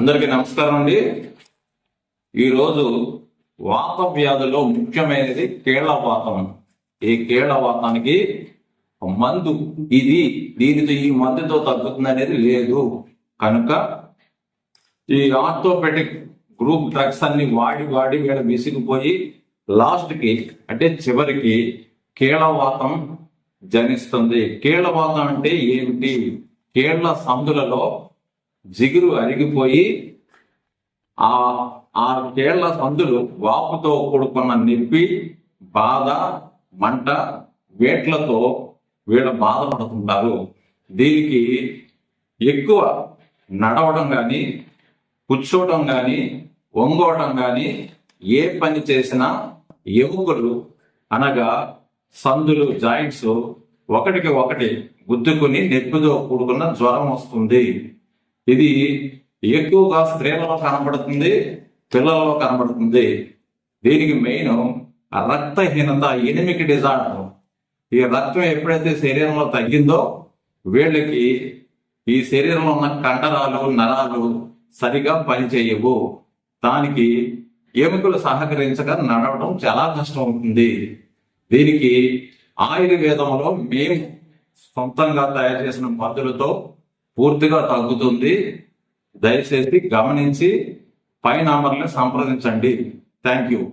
అందరికీ నమస్కారం అండి. ఈరోజు వాత వ్యాధుల్లో ముఖ్యమైనది కీళ్ళవాతం ఈ కీళ్ళవాతానికి మందు ఇది దీనితో ఈ మందుతో తగ్గుతుంది అనేది లేదు. కనుక ఈ ఆర్థోపెటిక్ గ్రూప్ డ్రగ్స్ అన్ని వాడి వాడి వీళ్ళ విసిగిపోయి లాస్ట్కి అంటే చివరికి కీళ్ళవాతం జనిస్తుంది. కీళ్ళవాతం అంటే ఏమిటి? కీళ్ళ సందులలో జిగురు అరిగిపోయి ఆ ఆరు కేళ్ళ సందులు వాపుతో కూడుకున్న నొప్పి బాధ మంట వేట్లతో వీళ్ళ బాధపడుతుంటారు. దీనికి ఎక్కువ నడవడం కానీ కూర్చోవడం కానీ వంగోవడం కానీ ఏ పని చేసినా ఎముకలు అనగా సందులు జాయింట్స్ ఒకటికి ఒకటి గుద్దుకుని నొప్పితో కూడుకున్న జ్వరం వస్తుంది. ఇది ఎక్కువగా స్త్రీలలో కనబడుతుంది పిల్లలలో కనబడుతుంది. దీనికి మెయిన్ రక్తహీనత ఎనిమికి డిజార్డర్. ఈ రక్తం ఎప్పుడైతే శరీరంలో తగ్గిందో వీళ్ళకి ఈ శరీరంలో ఉన్న కండరాలు నరాలు సరిగా పనిచేయవు. దానికి ఎముకలు సహకరించక నడవడం చాలా కష్టం అవుతుంది దీనికి ఆయుర్వేదంలో మేము సొంతంగా తయారు చేసిన మందులతో పూర్తిగా తగ్గుతుంది. దయచేసి గమనించి పై నంబర్ని సంప్రదించండి. Thank you